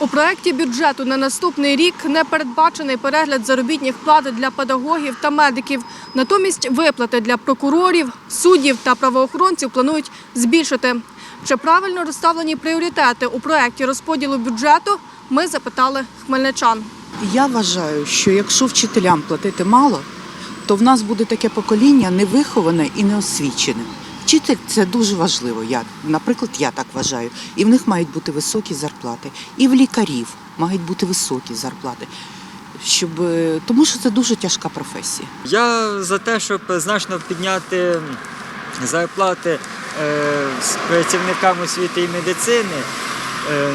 У проєкті бюджету на наступний рік не передбачений перегляд заробітних плат для педагогів та медиків. Натомість виплати для прокурорів, суддів та правоохоронців планують збільшити. Чи правильно розставлені пріоритети у проєкті розподілу бюджету? Ми запитали хмельничан. Я вважаю, що якщо вчителям платити мало, то в нас буде таке покоління невиховане і неосвічене. Вчитель це дуже важливо. Я, наприклад, я так вважаю. І в них мають бути високі зарплати. І в лікарів мають бути високі зарплати. Щоб, е, тому що це дуже тяжка професія. Я за те, щоб значно підняти зарплати е, з працівникам освіти і медицини, е,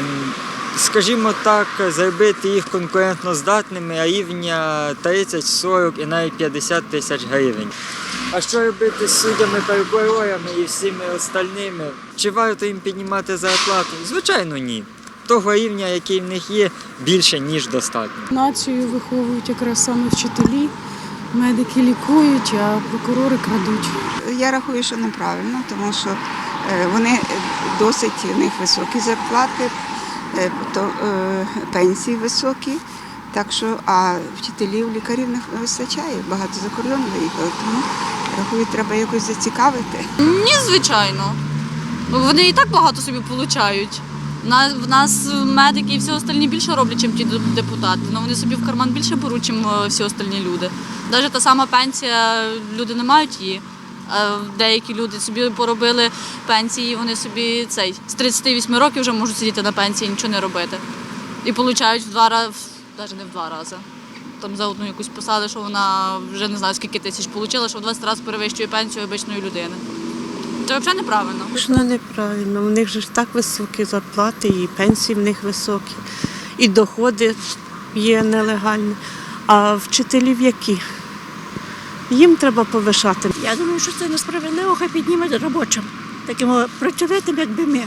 скажімо так, зробити їх конкурентно здатними, а рівня 30, 40 і навіть 50 тисяч гривень. А що робити з суддями, прокурорами і всіми остальними? Чи варто їм піднімати зарплату? Звичайно, ні. Того рівня, який в них є, більше ніж достатньо. Націю виховують якраз саме вчителі, медики лікують, а прокурори крадуть. Я рахую, що неправильно, тому що е, вони досить у них високі зарплати, е, то, е, пенсії високі. Так що, а вчителів, лікарів не вистачає, багато за кордон виїхали, тому рахую, треба якось зацікавити. Ні, звичайно. Вони і так багато собі получають. В нас медики і всі остальні більше роблять, ніж ті депутати. Ну, вони собі в карман більше беруть, ніж всі остальні люди. Навіть та сама пенсія, люди не мають її. Деякі люди собі поробили пенсії, вони собі цей з 38 років вже можуть сидіти на пенсії нічого не робити. І получають в два рази, навіть не в два рази. Там за одну якусь посаду, що вона вже не знаю скільки тисяч отримала, що в 20 разів перевищує пенсію обичної людини. Це взагалі неправильно. Звісно, неправильно. У них же ж так високі зарплати, і пенсії в них високі, і доходи є нелегальні. А вчителів які? Їм треба повишати. Я думаю, що це несправедливо, хай піднімуть робочим, таким о, працьовитим, якби ми.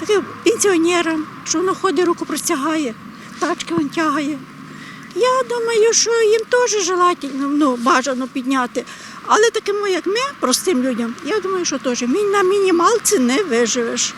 Таким пенсіонерам, що воно ходить, руку простягає, тачки він тягає. Я думаю, що їм теж желательно, ну, бажано підняти. Але таким, як ми, простим людям, я думаю, що теж на мінімалці не виживеш.